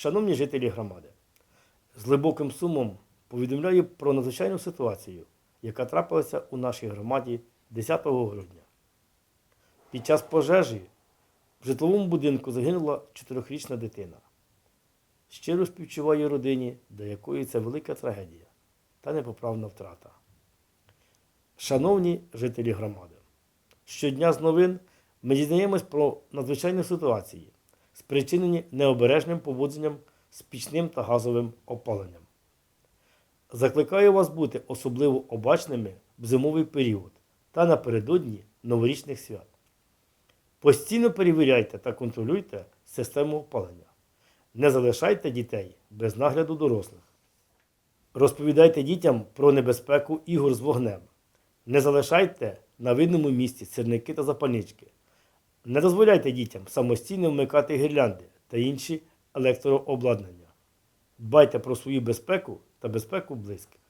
Шановні жителі громади, з глибоким сумом повідомляю про надзвичайну ситуацію, яка трапилася у нашій громаді 10 грудня. Під час пожежі в житловому будинку загинула 4-річна дитина. Щиро співчуваю родині, для якої це велика трагедія та непоправна втрата. Шановні жителі громади, щодня з новин ми дізнаємось про надзвичайні ситуації, спричинені необережним поводженням з пічним та газовим опаленням. Закликаю вас бути особливо обачними в зимовий період та напередодні новорічних свят. Постійно перевіряйте та контролюйте систему опалення. Не залишайте дітей без нагляду дорослих. Розповідайте дітям про небезпеку ігор з вогнем. Не залишайте на видному місці сірники та запальнички. Не дозволяйте дітям самостійно вмикати гірлянди та інші електрообладнання. Дбайте про свою безпеку та безпеку близьких.